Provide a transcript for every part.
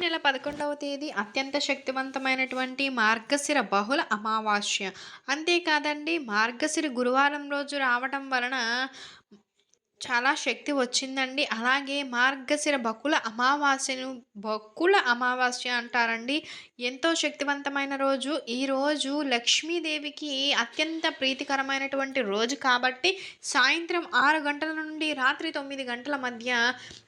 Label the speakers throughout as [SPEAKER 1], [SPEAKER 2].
[SPEAKER 1] నెల పదకొండవ తేదీ అత్యంత శక్తివంతమైనటువంటి మార్గశిర బహుళ అమావాస్య. అంతేకాదండి మార్గశిర గురువారం రోజు రావటం వలన చాలా శక్తి వచ్చిందండి. అలాగే మార్గశిర బకుల అమావాస్యను బకుల అమావాస్య అంటారండి. ఎంతో శక్తివంతమైన రోజు. ఈ రోజు లక్ష్మీదేవికి అత్యంత ప్రీతికరమైనటువంటి రోజు కాబట్టి సాయంత్రం ఆరు గంటల నుండి రాత్రి తొమ్మిది గంటల మధ్య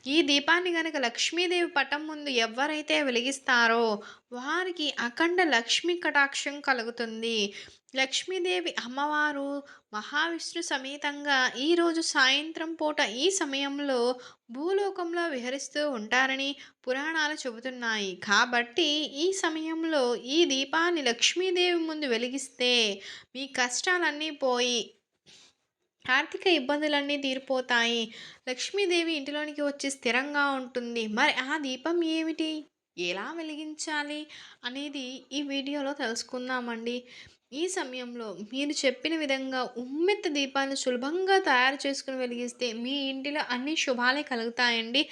[SPEAKER 1] ఈ దీపాన్ని కనుక లక్ష్మీదేవి పటం ముందు ఎవరైతే వెలిగిస్తారో వారికి అఖండ లక్ష్మీ కటాక్షం కలుగుతుంది. లక్ష్మీదేవి అమ్మవారు మహావిష్ణు సమేతంగా ఈరోజు సాయంత్రం పూట ఈ సమయంలో భూలోకంలో విహరిస్తూ ఉంటారని పురాణాలు చెబుతున్నాయి. కాబట్టి ఈ సమయంలో ఈ దీపాన్ని లక్ష్మీదేవి ముందు వెలిగిస్తే మీ కష్టాలన్నీ పోయి ఆర్థిక ఇబ్బందులన్నీ తీరిపోతాయి. లక్ష్మీదేవి ఇంటిలోనికి వచ్చి స్థిరంగా ఉంటుంది. మరి ఆ దీపం ఏమిటి? ఎలా వెలిగించాలి అనేది ఈ వీడియోలో తెలుసుకుందామండి. ఈ సమయంలో మీరు చెప్పిన విధంగా ఉమ్మెత్త దీపాన్ని సులభంగా తయారు చేసుకుని వెలిగిస్తే మీ ఇంటిలో అన్ని శుభాలే కలుగుతాయండి.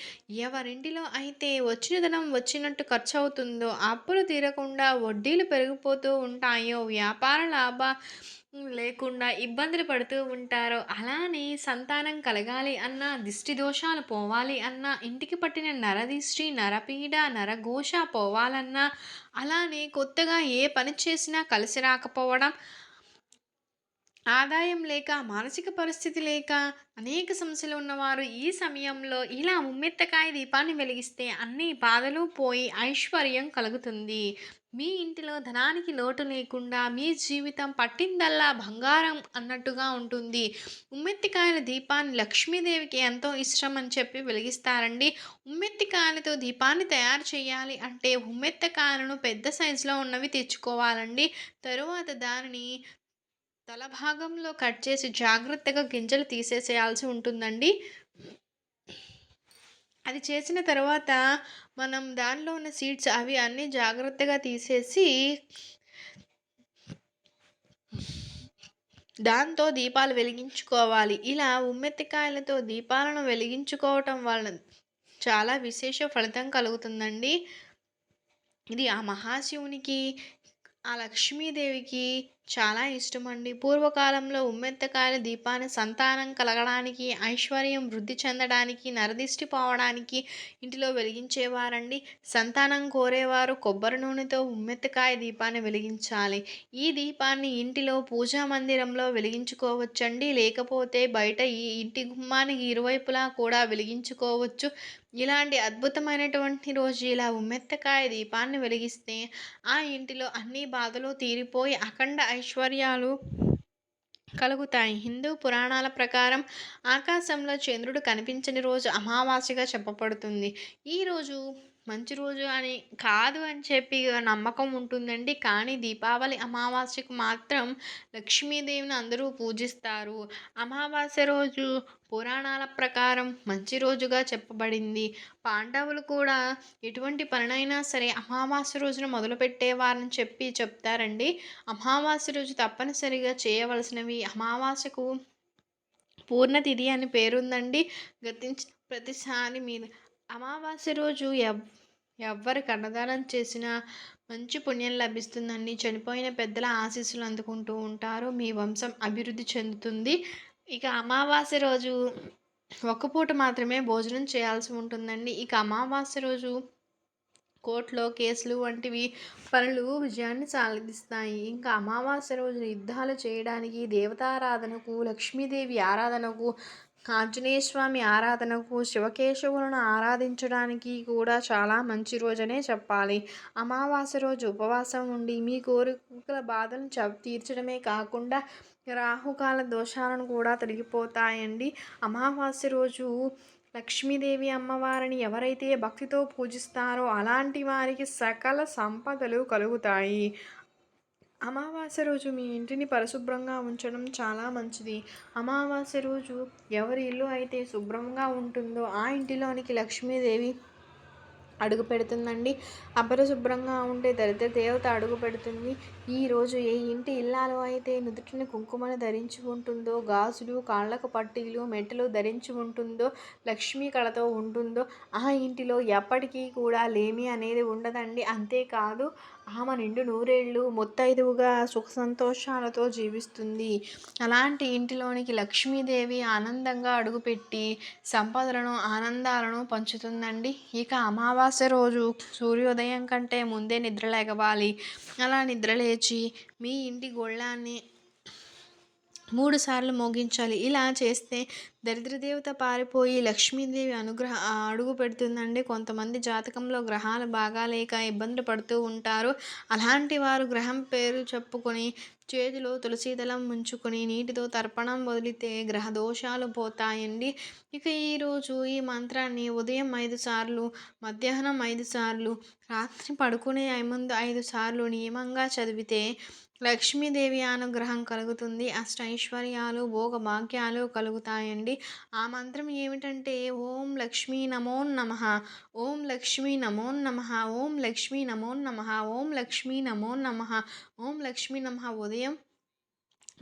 [SPEAKER 1] ఎవరింటిలో అయితే వచ్చిన ధనం వచ్చినట్టు ఖర్చు అవుతుందో అప్పులు తీరకుండా వడ్డీలు పెరిగిపోతూ ఉంటాయో వ్యాపార లాభ లేకుండా ఇబ్బందులు పడుతూ ఉంటారో అలానే సంతానం కలగాలి అన్న దిష్టి దోషాలు పోవాలి అన్న ఇంటికి పట్టిన నరదిష్టి నరపీడ నరఘోష పోవాలన్నా అలానే కొత్తగా ఏ పని చేసినా కలిసి రాకపోవడం ఆదాయం లేక మానసిక పరిస్థితి లేక అనేక సమస్యలు ఉన్నవారు ఈ సమయంలో ఇలా ఉమ్మెత్తకాయ దీపాన్ని వెలిగిస్తే అన్ని బాధలు పోయి ఐశ్వర్యం కలుగుతుంది. మీ ఇంటిలో ధనానికి లోటు లేకుండా మీ జీవితం పట్టిందల్లా బంగారం అన్నట్టుగా ఉంటుంది. ఉమ్మెత్తికాయల దీపాన్ని లక్ష్మీదేవికి ఎంతో ఇష్టం అని చెప్పి వెలిగిస్తారండి. ఉమ్మెత్తికాయలతో దీపాన్ని తయారు చేయాలి అంటే ఉమ్మెత్తకాయలను పెద్ద సైజులో ఉన్నవి తెచ్చుకోవాలండి. తరువాత దానిని తల భాగంలో కట్ చేసి జాగ్రత్తగా గింజలు తీసేసేయాల్సి ఉంటుందండి. అది చేసిన తర్వాత మనం దానిలో ఉన్న సీడ్స్ అవి అన్నీ జాగ్రత్తగా తీసేసి దాంతో దీపాలు వెలిగించుకోవాలి. ఇలా ఉమ్మెత్తికాయలతో దీపాలను వెలిగించుకోవటం వలన చాలా విశేష ఫలితం కలుగుతుందండి. ఇది ఆ మహాశివునికి ఆ లక్ష్మీదేవికి చాలా ఇష్టమండి. పూర్వకాలంలో ఉమ్మెత్తకాయల దీపాన్ని సంతానం కలగడానికి ఐశ్వర్యం వృద్ధి చెందడానికి నరదిష్టి పోవడానికి ఇంటిలో వెలిగించేవారండి. సంతానం కోరేవారు కొబ్బరి నూనెతో ఉమ్మెత్తకాయ దీపాన్ని వెలిగించాలి. ఈ దీపాన్ని ఇంటిలో పూజా మందిరంలో వెలిగించుకోవచ్చండి. లేకపోతే బయట ఈ ఇంటి గుమ్మానికి ఇరువైపులా కూడా వెలిగించుకోవచ్చు. ఇలాంటి అద్భుతమైనటువంటి రోజు ఇలా ఉమ్మెత్తకాయ దీపాన్ని వెలిగిస్తే ఆ ఇంటిలో అన్ని బాధలు తీరిపోయి అఖండ ఐశ్వర్యాలు కలుగుతాయి. హిందూ పురాణాల ప్రకారం ఆకాశంలో చంద్రుడు కనిపించని రోజు అమావాస్యగా చెప్పబడుతుంది. ఈరోజు మంచి రోజు అని కాదు అని చెప్పి నమ్మకం ఉంటుందండి. కానీ దీపావళి అమావాస్యకు మాత్రం లక్ష్మీదేవిని అందరూ పూజిస్తారు. అమావాస్య రోజు పురాణాల ప్రకారం మంచి రోజుగా చెప్పబడింది. పాండవులు కూడా ఎటువంటి పనినైనా సరే అమావాస్య రోజున మొదలుపెట్టేవారని చెప్పి చెప్తారండి. అమావాస్య రోజు తప్పనిసరిగా చేయవలసినవి అమావాస్యకు పూర్ణతిథి అని పేరుందండి. గతించిన ప్రతిసారి మీరు అమావాస్య రోజు ఎవ్ ఎవ్వరికి అన్నదానం చేసినా మంచి పుణ్యం లభిస్తుందండి. చనిపోయిన పెద్దల ఆశీస్సులు అందుకుంటూ ఉంటారు. మీ వంశం అభివృద్ధి చెందుతుంది. ఇక అమావాస్య రోజు ఒక పూట మాత్రమే భోజనం చేయాల్సి ఉంటుందండి. ఇక అమావాస్య రోజు కోర్టులో కేసులు వంటివి పనులు విజయాన్ని సాధిస్తాయి. ఇంకా అమావాస్య రోజు యుద్ధాలు చేయడానికి దేవతారాధనకు లక్ష్మీదేవి ఆరాధనకు ఆంజనేయ స్వామి ఆరాధనకు శివకేశవులను ఆరాధించడానికి కూడా చాలా మంచి రోజనే చెప్పాలి. అమావాస్య రోజు ఉపవాసం ఉండి మీ కోరికల బాధను తీర్చడమే కాకుండా రాహుకాల దోషాలను కూడా తొలగిపోతాయండి. అమావాస్య రోజు లక్ష్మీదేవి అమ్మవారిని ఎవరైతే భక్తితో పూజిస్తారో అలాంటి వారికి సకల సంపదలు కలుగుతాయి. అమావాస్య రోజు మీ ఇంటిని పరిశుభ్రంగా ఉంచడం చాలా మంచిది. అమావాస్య రోజు ఎవరి ఇల్లు అయితే శుభ్రంగా ఉంటుందో ఆ ఇంటిలోనికి లక్ష్మీదేవి అడుగు పెడుతుందండి. అపరిశుభ్రంగా ఉంటే దరిద్ర దేవత అడుగు పెడుతుంది. ఈరోజు ఏ ఇంటి ఇల్లాలు అయితే నుదుటిని కుంకుమను ధరించి ఉంటుందో గాజులు కాళ్ళకు పట్టీలు మెట్టలు ధరించి ఉంటుందో లక్ష్మీ కళతో ఉంటుందో ఆ ఇంటిలో ఎప్పటికీ కూడా లేమి అనేది ఉండదండి. అంతేకాదు ఆమె నిండు నూరేళ్ళు ముత్తైదువుగా సుఖ సంతోషాలతో జీవిస్తుంది. అలాంటి ఇంటిలోనికి లక్ష్మీదేవి ఆనందంగా అడుగుపెట్టి సంపదలను ఆనందాలను పంచుతుందండి. ఇక అమావాస్య రోజు సూర్యోదయం కంటే ముందే నిద్రలేగవాలి అలా నిద్ర లేచి మీ ఇంటి గొళ్ళాన్ని మూడు సార్లు మోగించాలి. ఇలా చేస్తే దరిద్రదేవత పారిపోయి లక్ష్మీదేవి అనుగ్రహ అడుగు పెడుతుందండి. కొంతమంది జాతకంలో గ్రహాలు బాగా లేక ఇబ్బందులు పడుతూ ఉంటారు. అలాంటి వారు గ్రహం పేరు చెప్పుకొని చేతిలో తులసీదళం ముంచుకొని నీటితో తర్పణం వదిలితే గ్రహ దోషాలు పోతాయండి. ఇక ఈరోజు ఈ మంత్రాన్ని ఉదయం ఐదు సార్లు మధ్యాహ్నం ఐదు సార్లు రాత్రి పడుకునే ముందు ఐదు సార్లు నియమంగా చదివితే లక్ష్మీదేవి అనుగ్రహం కలుగుతుంది. అష్టైశ్వర్యాలు భోగ భాగ్యాలు కలుగుతాయండి. ఆ మంత్రం ఏమిటంటే ఓం లక్ష్మీ నమో నమ ఓం లక్ష్మీ నమో నమ ఓం లక్ష్మీ నమో నమ ఓం లక్ష్మీ నమో నమ ఓం లక్ష్మీ నమ ఉదయం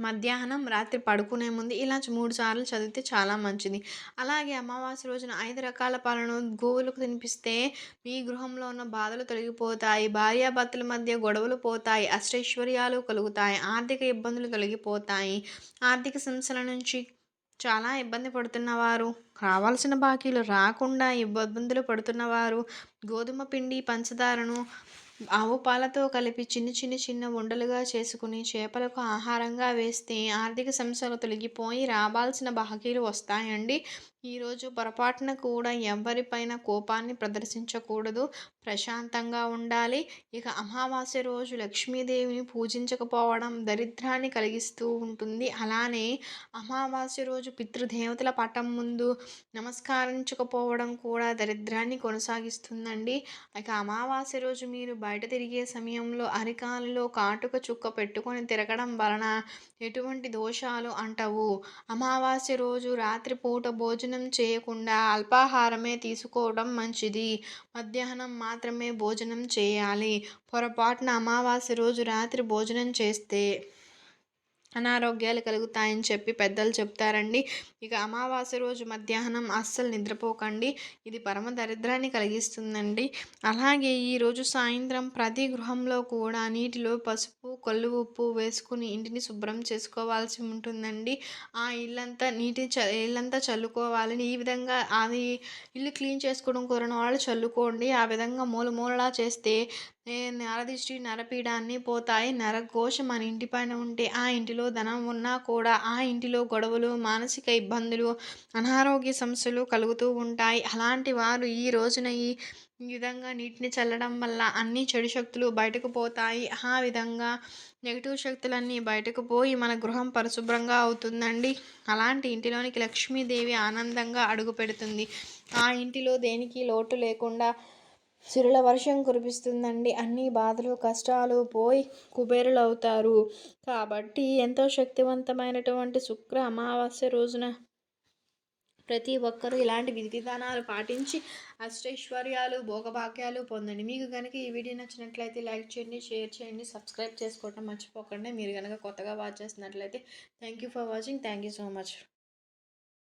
[SPEAKER 1] మధ్యాహ్నం రాత్రి పడుకునే ముందు ఇలా మూడు సార్లు చదివితే చాలా మంచిది. అలాగే అమావాస్య రోజున ఐదు రకాల పాలను గోవులకు తినిపిస్తే మీ గృహంలో ఉన్న బాధలు తొలగిపోతాయి. భార్యాభర్తల మధ్య గొడవలు పోతాయి. అష్టైశ్వర్యాలు కలుగుతాయి. ఆర్థిక ఇబ్బందులు తొలగిపోతాయి. ఆర్థిక సమస్యల నుంచి చాలా ఇబ్బంది పడుతున్నవారు రావాల్సిన బాకీలు రాకుండా ఇబ్బందులు పడుతున్నవారు గోధుమ పిండి పంచదారను ఆవు పాలతో కలిపి చిన్న చిన్న చిన్న ఉండలుగా చేసుకుని చేపలకు ఆహారంగా వేస్తే ఆర్థిక సమస్యలు తొలగిపోయి రావాల్సిన బాకీలు వస్తాయండి. ఈరోజు పొరపాటున కూడా ఎవరిపైన కోపాన్ని ప్రదర్శించకూడదు. ప్రశాంతంగా ఉండాలి. ఇక అమావాస్య రోజు లక్ష్మీదేవిని పూజించకపోవడం దరిద్రాన్ని కలిగిస్తూ ఉంటుంది. అలానే అమావాస్య రోజు పితృదేవతల పటం ముందు నమస్కరించకపోవడం కూడా దరిద్రాన్ని కొనసాగిస్తుందండి. ఇక అమావాస్య రోజు మీరు బయట తిరిగే సమయంలో అరికాలలో కాటుక చుక్క పెట్టుకొని తిరగడం వలన ఎటువంటి దోషాలు అంటవు. అమావాస్య రోజు రాత్రిపూట భోజనం భోజనం చేయకుండా అల్పాహారమే తీసుకోవడం మంచిది. మధ్యాహ్నం మాత్రమే భోజనం చేయాలి. పొరపాటున అమావాస్య రోజు రాత్రి భోజనం చేస్తే అనారోగ్యాలు కలుగుతాయని చెప్పి పెద్దలు చెప్తారండి. ఇక అమావాస్య రోజు మధ్యాహ్నం అస్సలు నిద్రపోకండి. ఇది పరమ దరిద్రాన్ని కలిగిస్తుందండి. అలాగే ఈరోజు సాయంత్రం ప్రతి గృహంలో కూడా నీటిలో పసుపు కొల్లు ఉప్పు వేసుకుని ఇంటిని శుభ్రం చేసుకోవాల్సి ఉంటుందండి. ఆ ఇల్లంతా నీటి చ ఇల్లంతా చల్లుకోవాలని ఈ విధంగా అది ఇల్లు క్లీన్ చేసుకోవడం కోరిన వాళ్ళు చల్లుకోండి. ఆ విధంగా మూల మూలలా చేస్తే నరదిష్టి నరపీడాన్ని పోతాయి నరఘోష మన ఇంటిపైన ఉంటే ఆ ఇంటిలో ధనం ఉన్నా కూడా ఆ ఇంటిలో గొడవలు మానసిక ఇబ్బందులు అనారోగ్య సమస్యలు కలుగుతూ ఉంటాయి. అలాంటి వారు ఈ రోజున ఈ విధంగా నీటిని చల్లడం వల్ల అన్ని చెడు శక్తులు బయటకు పోతాయి. ఆ విధంగా నెగిటివ్ శక్తులన్నీ బయటకు పోయి మన గృహం పరిశుభ్రంగా అవుతుందండి. అలాంటి ఇంటిలోనికి లక్ష్మీదేవి ఆనందంగా అడుగు పెడుతుంది ఆ ఇంటిలో దేనికి లోటు లేకుండా సిరుల వర్షం కురిపిస్తుందండి. అన్ని బాధలు కష్టాలు పోయి కుబేరులు అవుతారు కాబట్టి ఎంతో శక్తివంతమైనటువంటి శుక్ర అమావాస్య రోజున ప్రతి ఒక్కరూ ఇలాంటి విధి విధానాలు పాటించి అష్టైశ్వర్యాలు భోగభాగ్యాలు పొందండి. మీకు కనుక ఈ వీడియో నచ్చినట్లయితే లైక్ చేయండి షేర్ చేయండి సబ్స్క్రైబ్ చేసుకోవటం మర్చిపోకండి. మీరు కనుక కొత్తగా వాచ్ చేస్తున్నట్లయితే thank you for watching. Thank you so much.